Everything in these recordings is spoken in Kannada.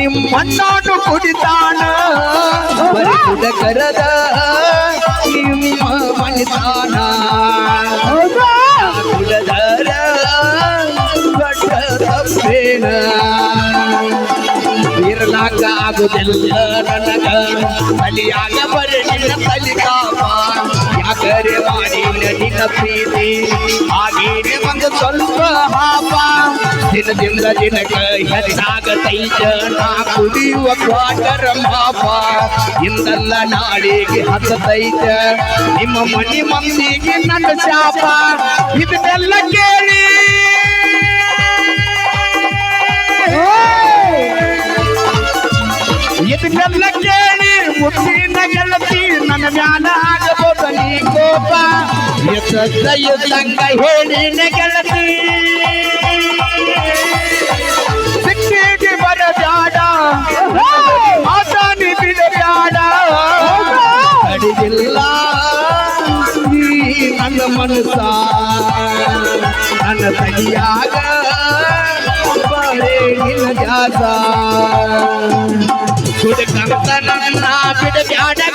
ನಿಮ್ಮಣ್ಣನು ಕುಡಿತಾನ ಬರೀ ಕರದ ನಿಮ್ಮ ಮಣಿತಾನ ಕುಡದರ ಬಟ್ಟ ತಪ್ಪೇನ. ಇರಲಾಕ ಆಗುದಿಲ್ಲ ನನಗ. ಬಲಿಯಾಗ ಬರಲಿಲ್ಲ ಬಲಿಕಾಪ ಯಾಕರೆ ಮಾಡಿಲ್ಲ ನಿನ್ನ ಪ್ರೀತಿ. ಹಾಗೇನೆ ಒಂದು ಸ್ವಲ್ಪ ಹಾಪ. ದಿನದಿಂದ ದಿನಕ ಹೆಚ್ಚಾಗತೈತ. ನಾ ಕುಡಿಯುವ ಕ್ವಾಟರ ಮಾಪ, ಇಂದಲ್ಲ ನಾಳಿಗೆ ಹತ್ತತೈತ. ನಿಮ್ಮ ಮನಿ ಮಂದಿಗೆ ನನ್ನ ಶಾಪ, ಇದನ್ನೆಲ್ಲ ಕೇಳಿ. ಇದನ್ನೆಲ್ಲ ಕೇಳಿ ಮುತ್ತಿನ ಗೆಳತಿ, ನನ್ನ ಮ್ಯಾಲ ಆಗಬೋದ ನೀ ಕೋಪ. ಎತ್ತ ಸಂಗ ಹೇಳಿನ ಗೆಳತಿ. ಕಡಿಗಿಲ್ಲ ಈ ನನ್ನ ಮನಸ ನನ್ನ ತಗಿಯಾಗ ಜಾತ ದ್ಯಾಸ ಬಿಡ ನನ್ನ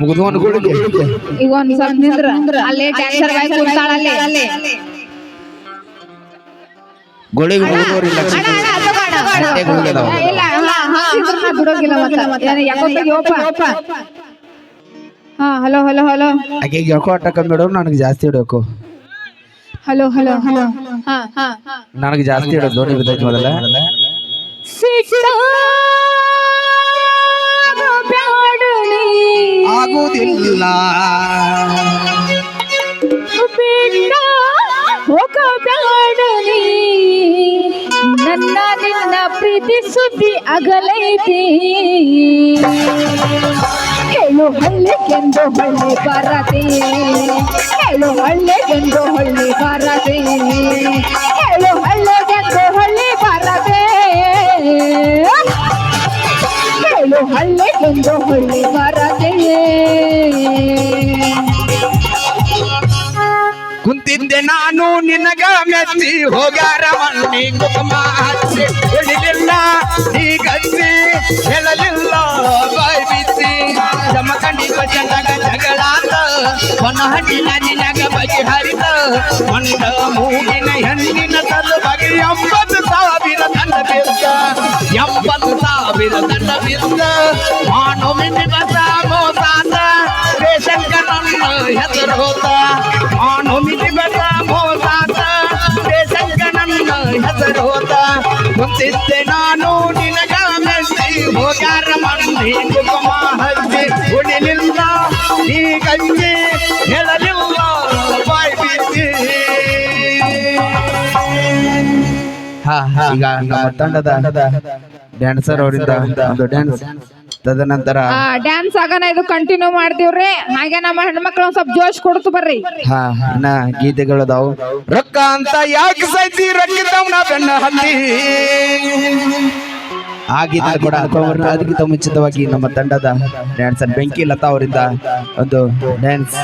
ಮುಗಿದವನು ಗುಡಿಗೆ ಈಗ ಒಂದ್ ಸ್ವಲ್ಪ ನಿಂದ್ರ. ಅಲ್ಲೇ ಡ್ಯಾನ್ಸರ್ ಬಾಯ್ ಕೂತಾಳ ಅಲ್ಲೇ ಗೋಳಿಗೆ ಗುಳಿಗೆ ಬಿಡೋಗಿಲ್ಲ ಮತ್ತೆ. ಯಾಕೋ? ಹಾ ಹಲೋ ಹಲೋ ಹಲೋ. ಆಕೆಗೆ ಯಾಕೋ ಆಟ ಕಮ್ಮಿ ಇಡೋ ನನಗೆ ಜಾಸ್ತಿ ಇಡಬೇಕು ಹಲೋ ಹಲೋ ಹಲೋ. ಹಾ ಹಾ. ನನಗೆ ಜಾಸ್ತಿ ಇಡೋದು ಬಿದ್ದೈತಿ ಮೊದಲ. ಆಗುವುದಿಲ್ಲ ನನ್ನ ನಿನ್ನ ಪ್ರೀತಿ ಸುದ್ದಿ ಅಗಲೈತಿ. ಹೇಳು ಹಳ್ಳಿಗೆಂದು ಹಳ್ಳಿ ಬರದೆ ಹೇಳು ಹಳ್ಳಿಗೆಂದು ಹಳ್ಳಿ ಬರದೆ ಹೇಳು ಹಳ್ಳಿ ಕುಂತಿದ್ದೆ ನಾನು, ನಿನಗ ಮೆಚ್ಚಿ ಹೋಗ್ಯಾರ ಮಣ್ಣಿ. ಕುಟುಂಬ ಹಚ್ಚಿ ನೀ ಗಚ್ಚಿ ಹೇಳಲಿಲ್ಲ ಬಾಯ್ ಬಿಚ್ಚಿ ಜಮಖಂಡಿಗ ಜನಗ ಜಗಳಾತ ಹೊನ ಹಣ್ಣಿನ ನಿನಗ ಬಗೆ ಹರಿದ ಮಂಡ ಮೂಗಿನ ಹೆಣ್ಣಿನ ತಲು ಬಗೆ ಎಂಬತ್ತು ಸಾವಿರ ತನ್ನ ಬಿದ್ದ ಎಂಬತ್ತು ಸಾವಿರ ಬಿದ್ದ ಮಾನವ ದಿವಸ ಮೋಸಾತ ರೇಷನ್ಕ ನನ್ನ ಹೆಸರು ಹೋತ ಮಾನವ ಬೆಟ್ಟ ಮೋಸಾತ ಬೇಸಂಗ ನನ್ನ ಹೆಸರು ಹೋತ ಕುಂತಿದ್ದೆ ನಾನು ನಿನಗ ಮೆಚ್ಚಿ ಹೋಗ್ಯಾರ ಮಂದಿ ಕುಕುಮ ಹಚ್ಚಿ ನೀ ಗಂಜಿ ಹೇಳಲಿಲ್ಲ ಬಾಯ್ ಹಾ. ಈಗ ನಮ್ಮ ತಂಡದ ಡ್ಯಾನ್ಸರ್ ಅವರಿಂದ ಒಂದು ಡ್ಯಾನ್ಸ್ ತದನಂತರ ಡ್ಯಾನ್ಸ್ ಆಗನ ಇದು ಕಂಟಿನ್ಯೂ ಮಾಡ್ತೀವ್ರಿ. ಹಾಗೆ ನಮ್ಮ ಹೆಣ್ಮಕ್ಳು ಒಂದ್ ಸ್ವಲ್ಪ ಜೋಶ್ ಕೊಡ್ತು ಬರ್ರಿ. ಹಾ ನಾ ಗೀತೆಗಳು ಅದಾವು. ರೊಕ್ಕ ಅಂತ ಯಾಕೆ ಸೈತಿ? ರೊಕ್ಕಿದ್ದವನ ಬೆನ್ನ ಹತ್ತಿ. ಆ ಗೀತೆ ಕೂಡ ಅಥವಾ ಅದಕ್ಕಿಂತ ಮುಂಚಿತವಾಗಿ ನಮ್ಮ ತಂಡದ ಡ್ಯಾನ್ಸರ್ ಬೆಂಕಿ ಲತಾ ಅವರಿಂದ ಒಂದು ಡ್ಯಾನ್ಸ್